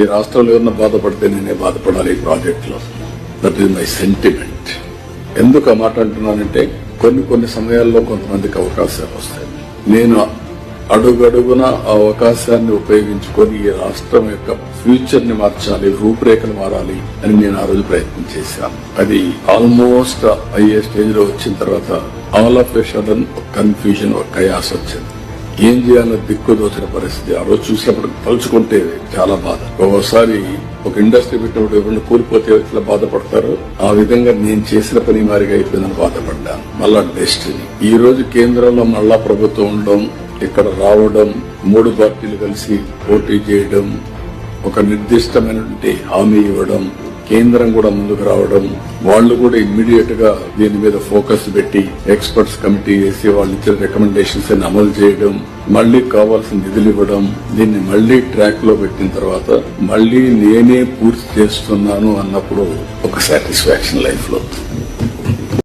ఈ రాష్ట్రంలో ఏమన్నా బాధపడితే నేనే బాధపడాలి ఈ ప్రాజెక్టులో. దట్ ఈస్ మై సెంటిమెంట్ ఎందుకు ఆ మాట అంటున్నానంటే కొన్ని కొన్ని సమయాల్లో కొంతమందికి అవకాశాలు వస్తాయి. నేను అడుగడుగున ఆ అవకాశాన్ని ఉపయోగించుకొని ఈ రాష్ట్రం యొక్క ఫ్యూచర్ని మార్చాలి రూపురేఖలు మారాలి అని నేను ఆ రోజు ప్రయత్నం చేశాను. అది ఆల్మోస్ట్ అయ్యే స్టేజ్లో వచ్చిన తర్వాత all of a sudden confusion ఒక కయాస్ వచ్చింది. ఏం చేయాలో దిక్కు దోచిన పరిస్థితి. ఆ రోజు చూసినప్పుడు తలుచుకుంటే చాలా బాధ. ఒక్కోసారి ఒక ఇండస్ట్రీ పెట్టినప్పుడు ఎవరిని కోల్పోతే ఎట్లా బాధపడతారో? ఆ విధంగా నేను చేసిన పని మారిగా అయిపోయిందని బాధపడ్డాను. మళ్ళా డెస్టినీ. ఈ రోజు కేంద్రంలో మళ్ళా ప్రభుత్వం ఉండడం ఇక్కడ రావడం మూడు పార్టీలు కలిసి పోటీ చేయడం ఒక నిర్దిష్టమైనటువంటి హామీ ఇవ్వడం కేంద్రం కూడా ముందుకు రావడం వాళ్ళు కూడా ఇమ్మీడియట్గా దీని మీద ఫోకస్ పెట్టి ఎక్స్పర్ట్స్ కమిటీ వేసి వాళ్ళు ఇచ్చిన రికమెండేషన్స్ అమలు చేయడం మళ్ళీ కావాల్సిన నిధులు ఇవ్వడం దీన్ని మళ్ళీ ట్రాక్లో పెట్టిన తర్వాత మళ్ళీ నేనే పూర్తి చేస్తున్నాను అన్నప్పుడు ఒక సాటిస్ఫాక్షన్ లైఫ్లో